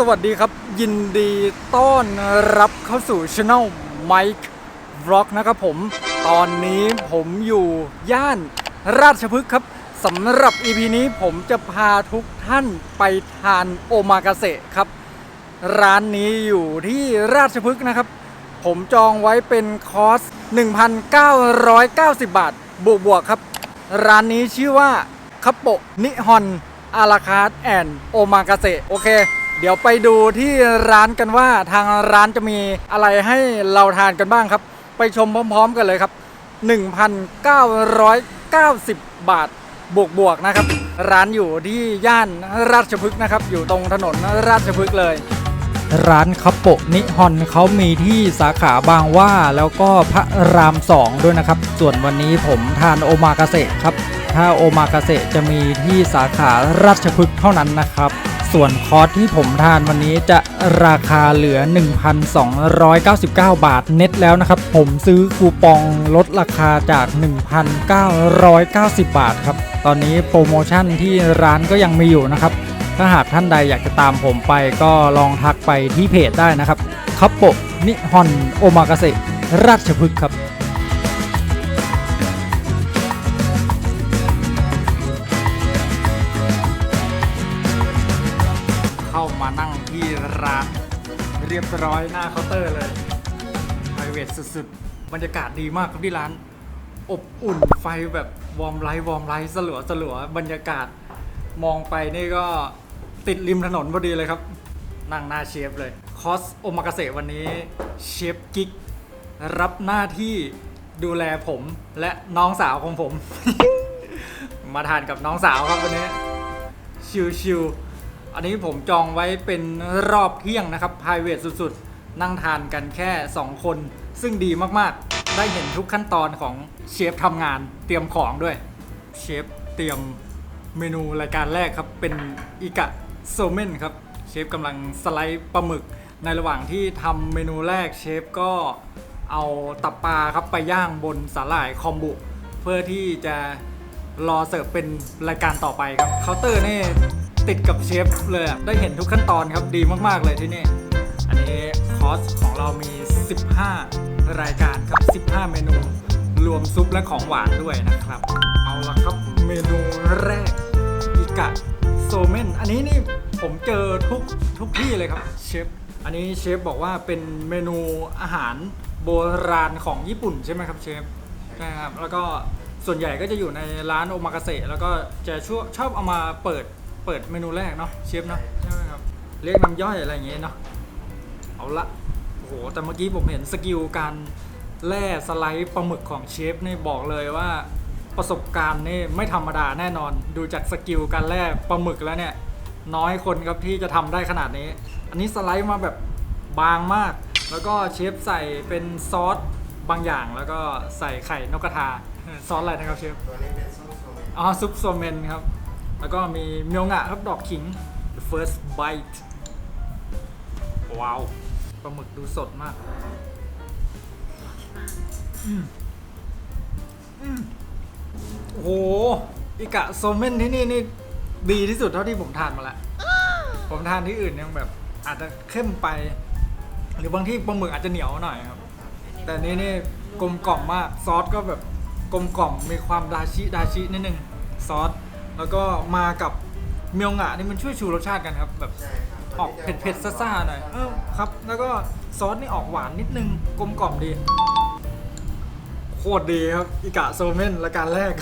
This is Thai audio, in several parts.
สวัสดีครับ ยินดีต้อนรับเข้าสู่ช anel Mike Vlog นะครับผม ตอนนี้ผมอยู่ย่านราชพฤกษ์ครับสำหรับ EP นี้ผมจะพาทุกท่านไปทานโอมากาเสะครับ ร้านนี้อยู่ที่ราชพฤกษ์นะครับ ผมจองไว้เป็นคอร์ส 1,990 บาท บวกบวกๆครับ ร้านนี้ชื่อว่าคัปโปะนิฮอนอาราคาร์แอนโอมากาเสะโอเค เดี๋ยวไปดูที่ร้านกันว่าทางร้านจะมีอะไรให้เราทานกันบ้างครับ ไปชมพร้อม ๆ กันเลยครับ 1,990 บาทบวกบวกๆนะครับ ร้านอยู่ที่ย่านราชพฤกษ์นะครับ อยู่ตรงถนนราชพฤกษ์เลย ร้านคัปโปะนิฮอนเขามีที่สาขาบางว่าแล้วก็พระรามสองด้วยนะครับ ส่วนวันนี้ผมทานโอมากาเสะครับ ถ้าโอมากาเสะจะมีที่สาขาราชพฤกษ์เท่านั้นนะครับ ส่วนคอร์สที่ผมทานวันนี้จะราคาเหลือ 1,299 บาทเน็ตแล้วนะครับ ผมซื้อคูปองลดราคาจาก 1,990 บาทครับ ตอนนี้โปรโมชั่นที่ร้านก็ยังมีอยู่นะครับ ถ้าหากท่านใดอยากจะตามผมไปก็ลองทักไปที่เพจได้นะครับคัปโปะนิฮอนโอมากาเสะราชพฤกษ์ครับ รียบร้อยหน้าเคาน์เตอร์เลยไพรเวทสุดๆ บรรยากาศดีมากครับที่ร้าน อบอุ่นไฟแบบวอร์มไลท์วอร์มไลท์สลัวสลัวบรรยากาศมองไปนี่ก็ติดริมถนนพอดีเลยครับ นั่งหน้าเชฟเลยคอสโอมากาเสะวันนี้เชฟกิ๊กรับหน้าที่ดูแลผมและน้องสาวของผม มาทานกับน้องสาวครับวันนี้ชิวๆ อันนี้ผมจองไว้เป็นรอบเที่ยงนะครับ p r i v a t สุดๆ นั่งทานกันแค่ 2 คน ซึ่งดีมากๆ ได้เห็นทุกขั้นตอนของเชฟทำงานเตรียมของด้วย เชฟเตรียมเมนูรายการแรกครับ เป็นอิกะโซเมนครับ เชฟกำลังสไลด์ปลาหมึก ในระหว่างที่ทำเมนูแรกเชฟก็เอาตับปลาครับไปย่างบนสาหร่ายคอมบุ เพื่อที่จะรอเสิร์ฟเป็นรายการต่อไปครับเคาน์เตอร์นี่ ติดกับเชฟเลยอะได้เห็นทุกขั้นตอนครับดีมากๆเลยที่นี่ อันนี้คอร์สของเรามี 15 รายการครับ 15 เมนู รวมซุปและของหวานด้วยนะครับ เอาละครับเมนูแรกอิกะโซเมนอันนี้นี่ผมเจอทุกทุกที่เลยครับเชฟอันนี้เชฟบอกว่าเป็นเมนูอาหารโบราณของญี่ปุ่นใช่ไหมครับเชฟใช่ครับแล้วก็ส่วนใหญ่ก็จะอยู่ในร้านโอมากาเสะแล้วก็จะชอบชอบเอามาเปิด เปิดเมนูแรกเนาะเชฟเนาะใช่ไหมครับเรียกน้ำย่อยอะไรอย่างเงี้ยเนาะเอาละโอ้โหแต่เมื่อกี้ผมเห็นสกิลการแล่สไลด์ปลาหมึกของเชฟนี่บอกเลยว่าประสบการณ์นี่ไม่ธรรมดาแน่นอน ดูจากสกิลการแล่ปลาหมึกแล้วเนี่ย น้อยคนครับที่จะทำได้ขนาดนี้ อันนี้สไลด์มาแบบบางมาก แล้วก็เชฟใส่เป็นซอสบางอย่าง แล้วก็ใส่ไข่นกกระทาซอสอะไรนะครับเชฟตัวนี้เป็นซุปโซเมนอ๋อซุปโซเมนครับ แล้วก็มีเมียวงะครับดอกขิง The first bite ว้าวปลาหมึกดูสดมากอืมอืมโอ้โหอิกะโซเมนที่นี่นี่ดีที่สุดเท่าที่ผมทานมาแล้วผมทานที่อื่นยังแบบ อาจจะเข้มไป หรือบางที่ปลาหมึกอาจจะเหนียวหน่อยครับ แต่นี่นี่กลมกล่อมมากซอสก็แบบกลมกล่อมมีความดาชิดาชินิดนึงซอส แล้วก็มากับเมียวงะนี่มันช่วยชูรสชาติกันครับ แบบออกเผ็ดเผ็ดๆซ่าๆหน่อยเออครับ แล้วก็ซอสนี่ออกหวานนิดนึงกลมกล่อมดี โคตรดีครับ อิกะโซเมนรายการแรก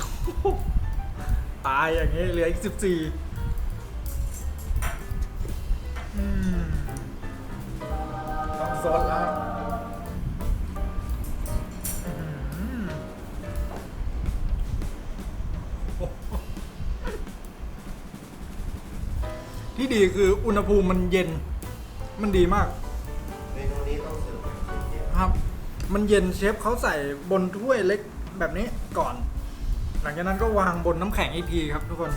ตายอย่างนี้เหลืออีกสิบสี่ต้องซดแล้ว ที่ดีคืออุณหภูมิมันเย็น มันดีมาก เมนูนี้ต้องเสิร์ฟแบบเย็นครับ มันเย็นเชฟเขาใส่บนถ้วยเล็กแบบนี้ก่อน หลังจากนั้นก็วางบนน้ำแข็งอีกทีครับทุกคน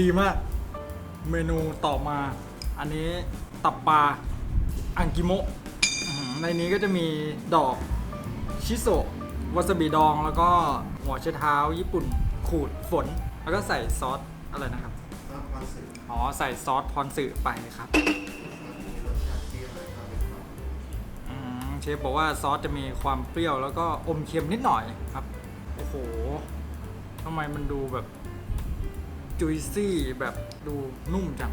ดีมาก เมนูต่อมา อันนี้ตับปลาอังกิโมะอื้อหือในนี้ก็จะมีดอกชิโซะวาซาบิดอง แล้วก็หัวไชเท้าญี่ปุ่นขูดฝน แล้วก็ใส่ซอสอะไรนะครับ อนสึอ๋อใส่ซอสพรสึไปครับมีรสชาติเปรี้ยวแล้วก็มีความอืมเชฟบอกว่าซอสจะมีความเปรี้ยวแล้วก็อมเค็มนิดหน่อยครับ โอ้โหทำไมมันดูแบบจุยซี่แบบดูนุ่มจัง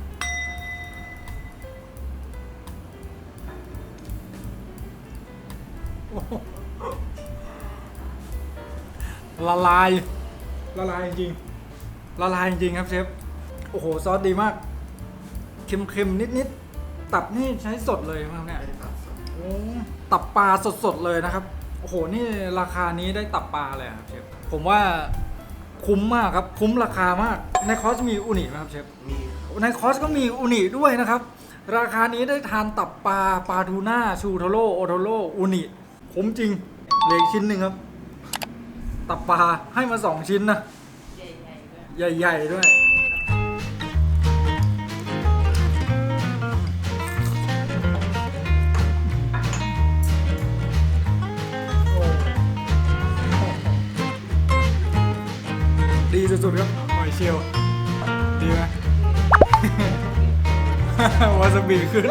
โอ้โหละลาย ละลายจริง ละลายจริงครับเชฟ โอ้โห ซอสดีมาก เค็มๆ นิดๆ ตับนี่ใช้สดเลยมั้งเนี่ยเป็นตับสดโอ้ตับปลาสดๆ เลยนะครับ โอ้โห นี่ราคานี้ได้ตับปลาเลยอะครับเชฟ ผมว่าคุ้มมากครับ คุ้มราคามาก ในคอร์สมีอุนิไหมครับเชฟ มีครับในคอร์สก็มีอุนิด้วยนะครับ ราคานี้ได้ทานตับปลาปลาทูน่าชูโทโร่โอโทโร่อุนิคุ้มจริงเหลืออกชิ้นหนึ่งครับ ตับปลาให้มาสองชิ้นนะ ใหญ่ๆด้วย ดีสุดๆครับหอยเชลล์ดีไหม วาซาบิขึ้น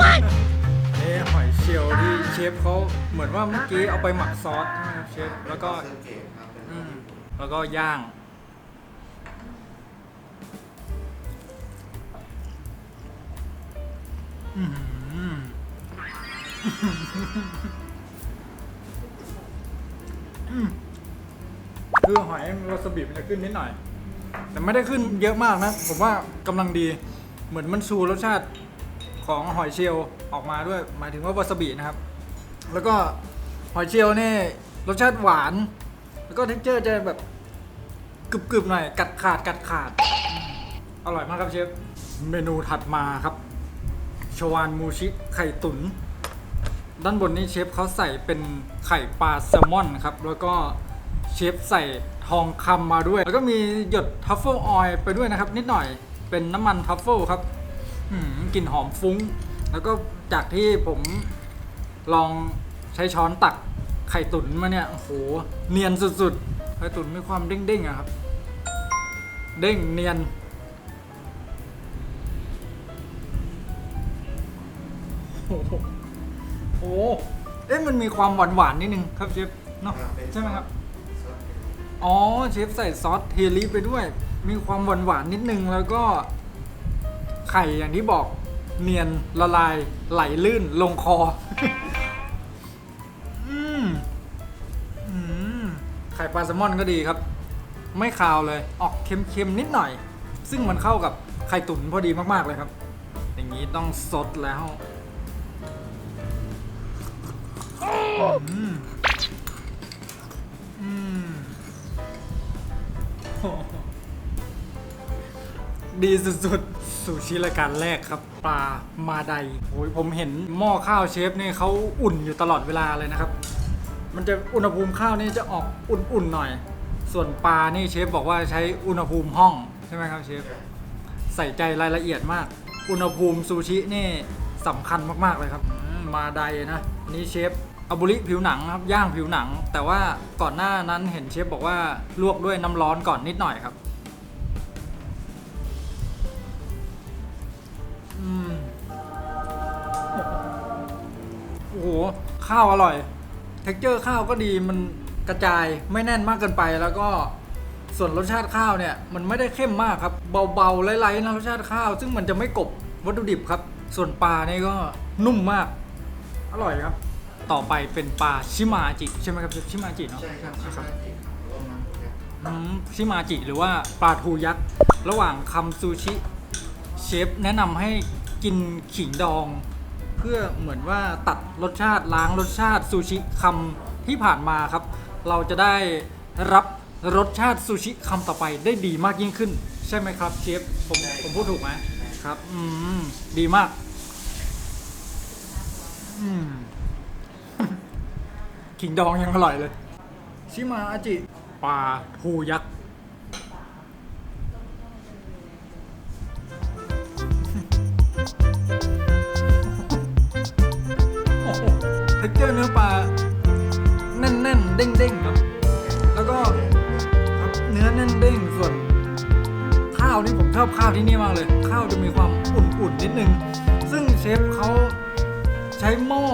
นี่หอยเชลล์ที่เชฟเขาเหมือนว่าเมื่อกี้เอาไปหมักซอสใช่ไหมครับเชฟแล้วก็เซอร์เกตครับเป็นอืมแล้วก็ย่าง อื้อหืออืมคือหอยวาซาบิมันจะขึ้นนิดหน่อย แต่ไม่ได้ขึ้นเยอะมากนะ ผมว่ากำลังดีเหมือนมันชูรสชาติของหอยเชลล์ออกมาด้วย หมายถึงว่าวาซาบินะครับ แล้วก็หอยเชลล์นี่รสชาติหวาน แล้วก็เท็กเจอร์จะแบบกรึบๆหน่อย กัดขาดกัดขาดอืมอร่อยมากครับเชฟ เมนูถัดมาครับ ชวานมูชิไข่ตุน๋น ด้านบนนี้เชฟเขาใส่เป็นไข่ปลาแซลมอนครับ แล้วก็เชฟใส่ ทองคำมาด้วย แล้วก็มีหยดทัฟเฟิลออยล์ไปด้วยนะครับ นิดหน่อยเป็นน้ำมันทัฟเฟิลครับอืมกลิ่นหอมฟุ้ง แล้วก็จากที่ผมลองใช้ช้อนตักไข่ตุ๋นมาเนี่ยโอ้โหเนียนสุดๆ ไข่ตุ๋นมีความเด้งๆอะครับ เด้งเนียนโอ้โหโอ้โหเอ๊ะมันมีความหวานหวานๆนิดนึงครับเชฟเนาะอ่าเป็นใช่ไหมครับซอสเป็น อ๋อเชฟใส่ซอสเทลิไปด้วย มีความหวานหวานนิดนึงแล้วก็ไข่อย่างที่บอกเนียนละลายไหลลื่นลงคอ อืมอืมไข่ปลาแซลมอนก็ดีครับ ไม่คาวเลย ออกเค็มๆนิดหน่อย ซึ่งมันเข้ากับไข่ตุ๋นพอดีมากๆเลยครับ อย่างนี้ต้องสดแล้วอืม ดีสุดๆซูชิรายการแรกครับ ปลามาไดโอ้ยผมเห็นหม้อข้าวเชฟเนี่ยเขาอุ่นอยู่ตลอดเวลาเลยนะครับ มันจะอุณหภูมิข้าวนี่จะออกอุ่นๆหน่อย ส่วนปลานี่เชฟบอกว่าใช้อุณหภูมิห้องใช่ไหมครับเชฟใส่ใจรายละเอียดมาก อุณหภูมิซูชินี่สำคัญมากๆเลยครับ มาไดนะ นี่เชฟ อาบุริผิวหนังครับย่างผิวหนัง แต่ว่าก่อนหน้านั้นเห็นเชฟบอกว่าลวกด้วยน้ำร้อนก่อนนิดหน่อยครับอืมโอ้โหข้าวอร่อย เท็กเจอร์ข้าวก็ดีมันกระจายไม่แน่นมากเกินไปแล้วก็ส่วนรสชาติข้าวเนี่ย มันไม่ได้เข้มมากครับ เบาๆไล่ๆนะรสชาติข้าว ซึ่งมันจะไม่กบวัตถุดิบครับ ส่วนปลานี่ก็นุ่มมาก อร่อยครับ ต่อไปเป็นปลาชิมาจิใช่ไหมครับชิมาจิเนาะใช่ครับชิมาจิครับรวมน้ำครับอืมชิมาจิหรือว่าปลาทูยักษ์ระหว่างคำซูชิเชฟแนะนำให้กินขิงดอง เพื่อเหมือนว่าตัดรสชาติล้างรสชาติซูชิคำที่ผ่านมาครับ เราจะได้รับรสชาติซูชิคำต่อไปได้ดีมากยิ่งขึ้น ใช่ไหมครับเชฟผมผมพูดถูกไหมครับ อืมดีมาก อืม ขิงดองยังอร่อยเลย ชิมาอาจิปลาทูยักษ์โอ้โหเท็กเจอร์เนื้อปลาแน่นๆ เด้งๆครับ แล้วก็ครับเนื้อแน่นเด้งส่วน ข้าวนี่ผมชอบข้าวที่นี่มากเลย ข้าวจะมีความอุ่นๆนิดนึง ซึ่งเชฟเขาใช้หม้อ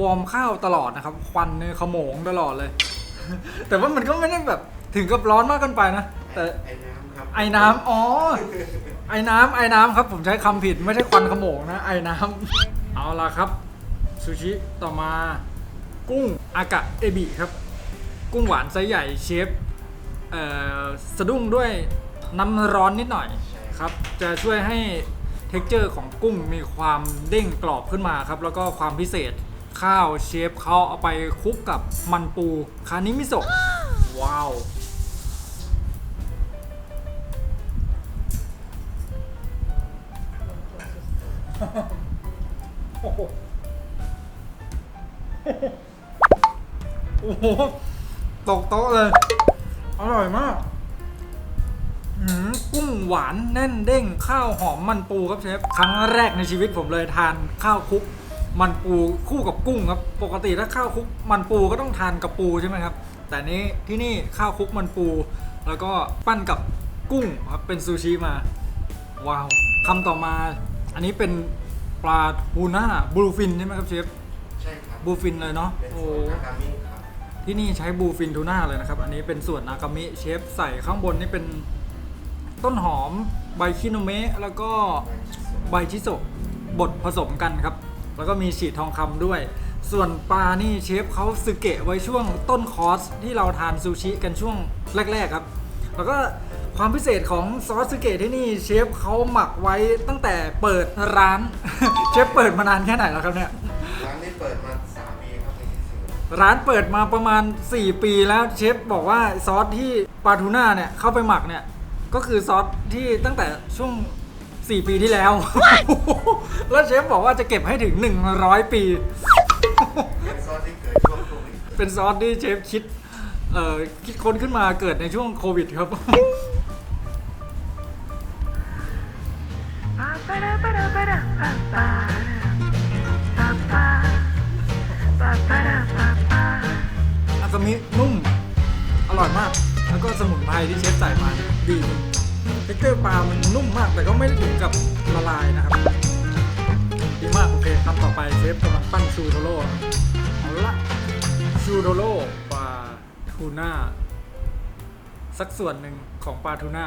วอร์มข้าวตลอดนะครับ ควันเนี่ยขโมงตลอดเลย แต่ว่ามันก็ไม่ได้แบบถึงกับร้อนมากเกินไปนะ แต่ไอ้น้ำครับไอ้น้ำอ๋อ ไอ้น้ำไอ้น้ำครับ ผมใช้คำผิดไม่ใช่ควันขโมงนะ ไอ้น้ำเอาละครับ ซูชิต่อมา กุ้งอากะเอบิครับ กุ้งหวานไซส์ใหญ่เชฟเอ่อสะดุ้งด้วยน้ำร้อนนิดหน่อยครับ จะช่วยให้เท็กเจอร์ของกุ้งมีความเด้งกรอบขึ้นมาครับ แล้วก็ความพิเศษ ข้าวเชฟเขาเอาไปคลุกกับมันปูคานิมิโซะว้าวโอ้โหโอ้โห ตกโต๊ะเลย อร่อยมากหืมกุ้งหวานแน่นเด้งข้าวหอมมันปูครับเชฟ ครั้งแรกในชีวิตผมเลยทานข้าวคลุก มันปูคู่กับกุ้งครับ ปกติถ้าข้าวคลุกมันปูก็ต้องทานกับปูใช่ไหมครับ แต่นี้ที่นี่ข้าวคลุกมันปู แล้วก็ปั้นกับกุ้งครับเป็นซูชิมา ว้าวคำต่อมา อันนี้เป็นปลาทูน่าบลูฟินใช่ไหมครับเชฟใช่ครับบลูฟินเลยเนาะเป็นโอ้ส่วนนากามิครับที่นี่ใช้บลูฟินทูน่าเลยนะครับ อันนี้เป็นส่วนนากามิเชฟใส่ข้างบนนี่เป็นต้นหอมใบคิโนเมะแล้วก็ใบชิโซะบดผสมกันครับ แล้วก็มีฉีดทองคำด้วย ส่วนปลานี่เชฟเขาสึเกะไว้ช่วงต้นคอร์สที่เราทานซูชิกันช่วงแรก ๆครับ แล้วก็ความพิเศษของซอสสึเกะที่นี่เชฟเขาหมักไว้ตั้งแต่เปิดร้าน เชฟเปิดมานานแค่ไหนแล้วครับเนี่ย ร้านนี้เปิดมาสามปีครับในที่สุดร้านเปิดมาประมาณ 4 ปีแล้วเชฟบอกว่าซอสที่ปลาทูน่าเนี่ยเข้าไปหมักเนี่ยก็คือซอสที่ตั้งแต่ช่วง 4 ปีที่แล้ว แล้วเชฟบอกว่าจะเก็บให้ถึง 100 ปี เป็นซอสที่เกิดช่วงโควิดเป็นซอสที่เชฟคิดเอ่อคิดค้นขึ้นมาเกิดในช่วงโควิดครับ อากามินุ่ม อร่อยมาก แล้วก็สมุนไพรที่เชฟใส่มาเนี่ยดี เท็กเจอร์ปลามันนุ่มมาก แต่ก็ไม่ได้ถึงกับละลายนะครับ ดีมาก โอเคคำต่อไปเชฟกำลังปั้นชูโทโร่เอาละชูโทโร่ปลาทูน่าสักส่วนหนึ่งของปลาทูน่า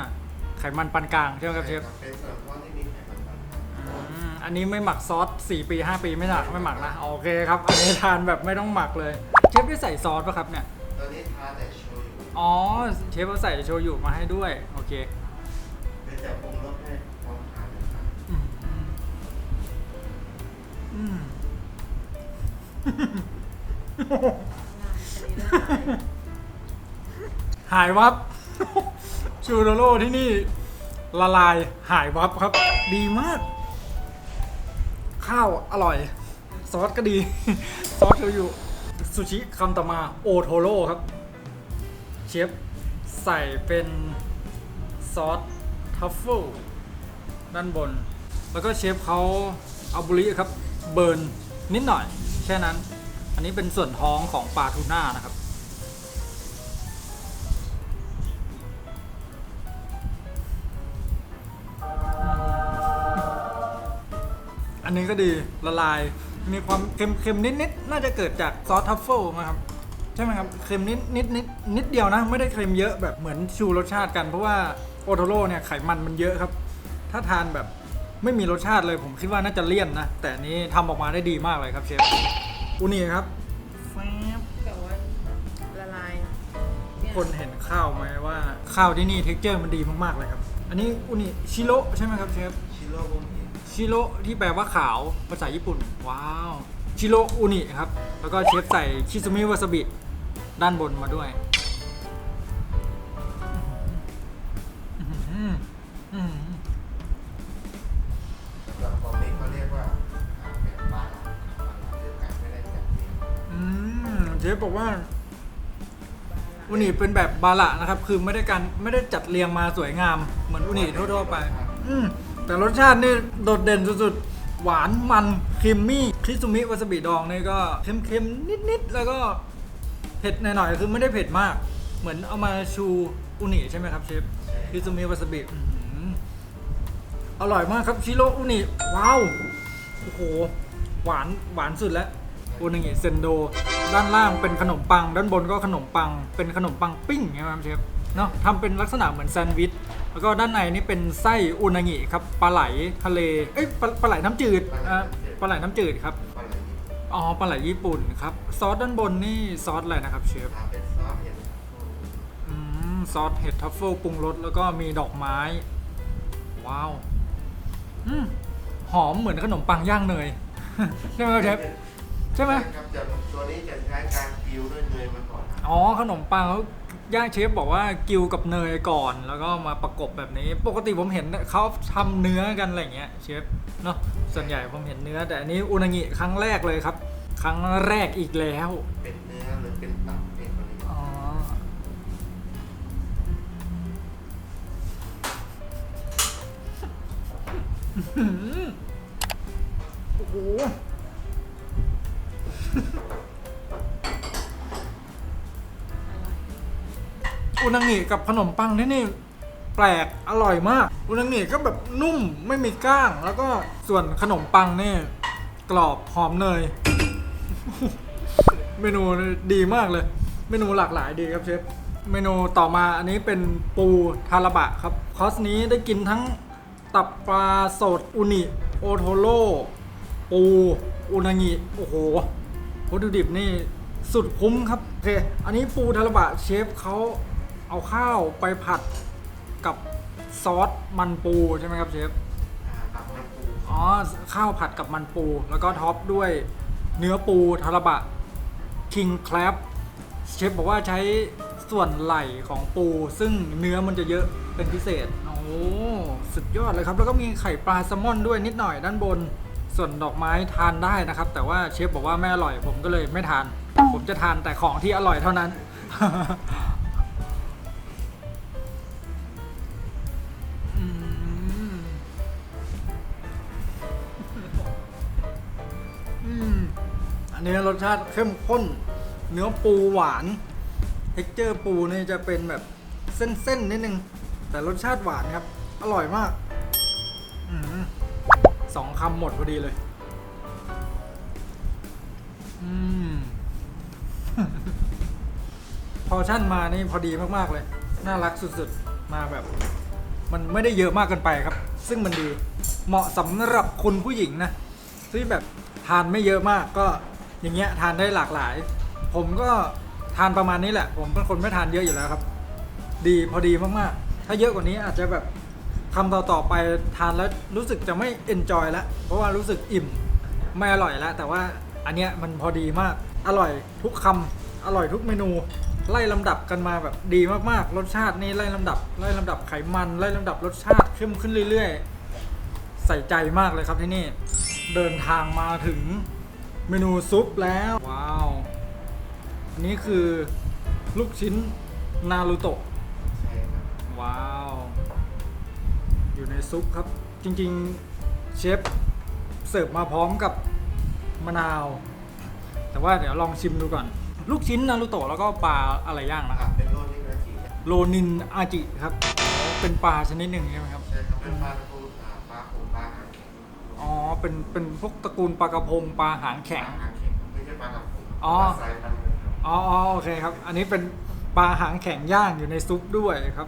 ไขมันปานกลางใช่ไหมครับเชฟเป็นส่วนเพราะที่มีไขมันต่ำอืมอันนี้ไม่หมักซอส4ปี 5 ปีไม่หมักไม่หมักนะโอเคครับอันนี้ทานแบบไม่ต้องหมักเลย เชฟได้ใส่ซอสป่ะครับเนี่ยตอนนี้ทานแต่โชยุอ๋อเชฟเขาใส่โชยุมาให้ด้วย โอเค เป็นแต่ปรุงรสให้พร้อมทานนะครับอืมอืมหายวับ ชูโรโร่ที่นี่ ละลายหายวับครับ ดีมาก ข้าวอร่อย ซอสก็ดี ซอสโชยุซูชิคำต่อมาโอโทโร่ครับ เชฟใส่เป็นซอส ทัฟเฟิลด้านบน แล้วก็เชฟเขาเอาบุริครับ เบิร์นนิดหน่อย แค่นั้น อันนี้เป็นส่วนท้องของปลาทูน่านะครับ อันนี้ก็ดีละลายมีความเค็มๆนิดๆน่าจะเกิดจากซอสทัฟเฟิลนะครับใช่ไหมครับเค็มนิดนิดนิดนิดเดียวนะ ไม่ได้เค็มเยอะแบบเหมือนชูรสชาติกันเพราะว่า โอโทโร่เนี่ยไขมันมันเยอะครับ ถ้าทานแบบไม่มีรสชาติเลยผมคิดว่าน่าจะเลี่ยนนะ แต่อันนี้ทำออกมาได้ดีมากเลยครับเชฟอุนี่ครับแฟบแต่ว่าละลายเยคนเห็นข้าวไหมว่าข้าวที่นี่เท็กเจอร์มันดีมากๆเลยครับ อันนี้อุนิชิโร่ใช่ไหมครับเชฟ ชิโร่บุมิชิโร่ที่แปลว่าขาวภาษาญี่ปุ่น ว้าว ชิโร่อุนิครับ แล้วก็เชฟใส่ชิซูมิวาซาบิ ด้านบนมาด้วย อื้อหืออื้อหือแบบองนี้เขาเรียกว่าอ่าแบบบ้านเราบ้านเราคือการไม่ได้จัดเรียงอืมเชฟบอกว่าอุนิเป็นแบบบาระนะครับ คือไม่ได้การไม่ได้จัดเรียงมาสวยงาม เหมือนอุนิทั่วๆไป อืมแต่รสชาตินี่โดดเด่นสุดๆ หวานมันครีมมี่คิซูมิวาซาบิดองนี่ก็เค็มๆ นิดๆ แล้วก็เผ็ดหน่อยๆ คือไม่ได้เผ็ดมาก เหมือนเอามาชูอุนิใช่ไหมครับเชฟ คิซูมิวาซาบิอื้อหืออร่อยมากครับชิโรอุนิว้าว โอ้โห หวานหวานสุดแล้วอุนิเซนโด ด้านล่างเป็นขนมปัง ด้านบนก็ขนมปัง เป็นขนมปังปิ้งใช่ไหมครับเชฟเนาะทำเป็นลักษณะเหมือนแซนด์วิช แล้วก็ด้านในนี่เป็นไส้อุนางิครับปลาไหลทะเล เอ้ยปลาปลาไหลน้ำจืดอ่าปลาไหลน้ำจืดครับปลาไหลญี่ปุ่นอ๋อปลาไหลญี่ปุ่นครับ ซอสด้านบนนี่ซอสอะไรนะครับเชฟ ซอสเห็ดทัฟเฟิลปรุงรสแล้วก็มีดอกไม้ ว้าวอืมหอมเหมือนขนมปังย่างเนย ใช่ไหมครับเชฟใช่ไหมครับจะตัวนี้จะใช้การกิวด้วยเนยมาก่อนครับอ๋อขนมปังเขาย่างเชฟบอกว่ากิวกับเนยก่อน แล้วก็มาประกบแบบนี้ ปกติผมเห็นเขาทำเนื้อกันอะไรอย่างเงี้ยเชฟเนาะส่วนใหญ่ผมเห็นเนื้อ แต่อันนี้อุนางิครั้งแรกเลยครับ ครั้งแรกอีกแล้ว เป็นเนื้อหรือเป็นตับเป็น โอ้โหอุนางิกับขนมปังที่นี่แปลกอร่อยมาก อุนางิก็แบบนุ่มไม่มีก้าง แล้วก็ส่วนขนมปังนี่กรอบหอมเนย เมนูดีมากเลย เมนูหลากหลายดีครับเชฟ เมนูต่อมาอันนี้เป็นปูทาราบะครับ คอร์สนี้ได้กินทั้ง ตับปลาสดอุนิ โอโทโร่ปูอุนางิโอ้โหวัตถุดิบนี่สุดคุ้มครับโอเคอันนี้ปูทาราบะเชฟเขาเอาข้าวไปผัดกับซอสมันปูใช่ไหมครับเชฟอ่าตับมันปูอ๋อข้าวผัดกับมันปู แล้วก็ท็อปด้วยเนื้อปูทาราบะคิงแคลบเชฟบอกว่าใช้ส่วนไหล่ของปู ซึ่งเนื้อมันจะเยอะเป็นพิเศษโอ้ สุดยอดเลยครับ แล้วก็มีไข่ปลาแซลมอนด้วยนิดหน่อยด้านบน ส่วนดอกไม้ทานได้นะครับ แต่ว่าเชฟบอกว่าไม่อร่อยผมก็เลยไม่ทาน ผมจะทานแต่ของที่อร่อยเท่านั้น อันนี้รสชาติเข้มข้น เนื้อปูหวาน เท็กเจอร์ปูนี่จะเป็นแบบเส้นๆนิดนึง แต่รสชาติหวานครับ อร่อยมากอสองคำหมดพอดีเลย อืม พอชั่นมานี่พอดีมากๆเลย น่ารักสุดๆ มาแบบ มันไม่ได้เยอะมากเกินไปครับ ซึ่งมันดี เหมาะสำหรับคุณผู้หญิงนะที่แบบทานไม่เยอะมากก็อย่างเงี้ยทานได้หลากหลาย ผมก็ทานประมาณนี้แหละ ผมเป็นคนไม่ทานเยอะอยู่แล้วครับ ดีพอดีมากๆ ถ้าเยอะกว่านี้อาจจะแบบคำต่อๆไปทานแล้วรู้สึกจะไม่เอนจอยแล้วเพราะว่ารู้สึกอิ่มไม่อร่อยแล้วแต่ว่าอันเนี้ยมันพอดีมากอร่อยทุกคำอร่อยทุกเมนู ไล่ลำดับกันมาแบบดีมากๆ รสชาตินี่ไล่ลำดับ ไล่ลำดับไขมัน ไล่ลำดับรสชาติเข้มขึ้นเรื่อยๆ ใส่ใจมากเลยครับที่นี่ เดินทางมาถึงเมนูซุปแล้ว ว้าว อันนี้คือลูกชิ้นนารูโตะ ว้าว อยู่ในซุปครับ จริงๆเชฟเสิร์ฟมาพร้อมกับมะนาว แต่ว่าเดี๋ยวลองชิมดูก่อน ลูกชิ้นนารูโตะแล้วก็ปลาอะไรย่างนะคอ่ารับ เป็นโรนี่กระจีโรนินอาจิครับอ๋อเป็นปลาชนิดหนึ่งใช่ไหมครับ ใช่ครับเป็นปลาตะปูอ่าปลาโขงปลาหางแข็งอ๋อ เป็นเป็นพวกตระกูลปลากระพงปลาหางแข็งปลาหางแข็งไม่ใช่ปลากระพงอ๋อปลาสายพันธุ์หนึ่งครับอ๋ออ๋อโอเคครับ อันนี้เป็นปลาหางแข็งย่างอยู่ในซุปด้วยครับ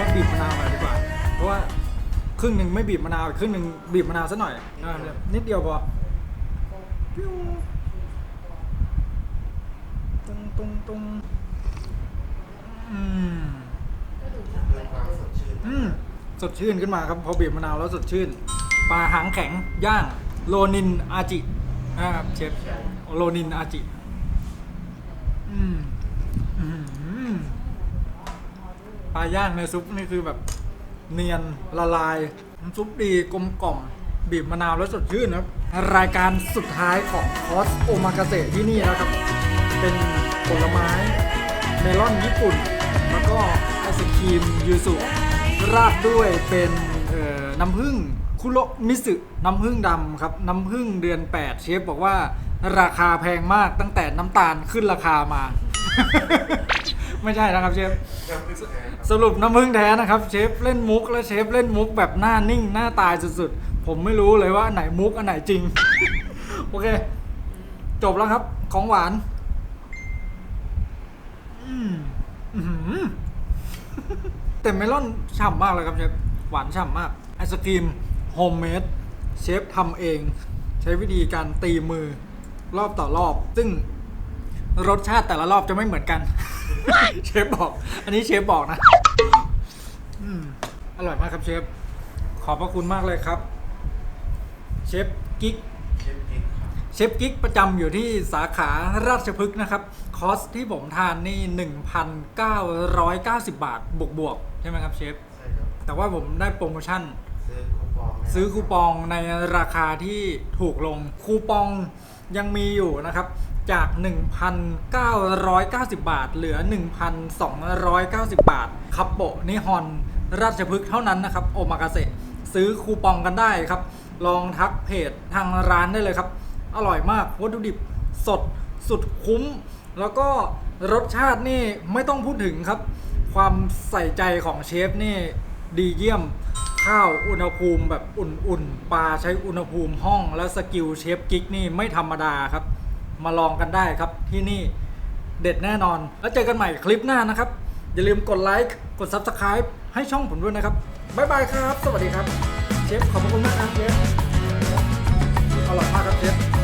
ว่าบีบมะนาวหน่อยดีกว่า เพราะว่าครึ่งหนึ่งไม่บีบมะนาวอีกครึ่งหนึ่งบีบมะนาวซะหน่อยนิดเดียวพอปิ้วตุ้งตุ้งตุ้งอืมเพื่อความสดชื่นอืมสดชื่นขึ้นมาครับพอบีบมะนาวแล้วสดชื่นปลาหางแข็งย่างโลนินอาจินะครับเชฟโลนินอาจิ อืม อืม ปลาย่างในซุปนี่คือแบบเนียนละลายน้ำซุปดีกลมกล่อม บีบมะนาวแล้วสดชื่นครับ รายการสุดท้ายของคอสโอมากาเสะที่นี่นะครับ เป็นผลไม้เมลอนญี่ปุ่น แล้วก็ไอศครีมยูสุราดด้วยเป็นน้ำผึ้งคุโรมิสึน้ำผึ้งดำครับ น้ำผึ้งเดือน 8 เชฟบอกว่าราคาแพงมากตั้งแต่น้ำตาลขึ้นราคามา ไม่ใช่นะครับเชฟน้ำผึ้งแท้ครับสรุปน้ำผึ้งแท้นะครับเชฟเล่นมุกและเชฟเล่นมุกแบบหน้านิ่งหน้าตายสุดๆ ผมไม่รู้เลยว่าอันไหนมุกอันไหนจริง โอเค จบแล้วครับ ของหวานอืมอื้อหือแต่เมลอนฉ่ำมากเลยครับเชฟหวานฉ่ำมากไอศกรีมโฮมเมดเชฟทำเอง ใช้วิธีการตีมือรอบต่อรอบ ซึ่งรสชาติแต่ละรอบจะไม่เหมือนกัน เชฟบอก อันนี้เชฟบอกนะอืมอร่อยมากครับเชฟ ขอบพระคุณมากเลยครับ เชฟกิ๊ก เชฟกิ๊กครับ เชฟกิ๊กประจำอยู่ที่สาขาราชพฤกษ์นะครับ คอสที่ผมทานนี่1,990 บาท บวกบวกๆใช่ไหมครับเชฟ ใช่ครับ แต่ว่าผมได้โปรโมชั่น ซื้อคูปองนะซื้อคูปองในราคาที่ถูกลงคูปองยังมีอยู่นะครับ จาก 1,990 บาท เหลือ 1,290 บาทคับโบะนิฮอน ราชพฤกษ์เท่านั้นนะครับ โอมากาเสะซื้อคูปองกันได้ครับ ลองทักเพจทางร้านได้เลยครับ อร่อยมากวัตถุดิบสดสุดคุ้ม แล้วก็รสชาตินี่ไม่ต้องพูดถึงครับ ความใส่ใจของเชฟนี่ดีเยี่ยมข้าวอุณหภูมิแบบอุ่นๆ ปลาใช้อุณหภูมิห้อง และสกิลเชฟกิ๊กนี่ไม่ธรรมดาครับ มาลองกันได้ครับที่นี่เด็ดแน่นอน แล้วเจอกันใหม่คลิปหน้านะครับ อย่าลืมกดไลค์กด Subscribe ให้ช่องผมด้วยนะครับบ๊ายบายครับ สวัสดีครับ เชฟขอบคุณมากครับเชฟอร่อยมากครับเชฟ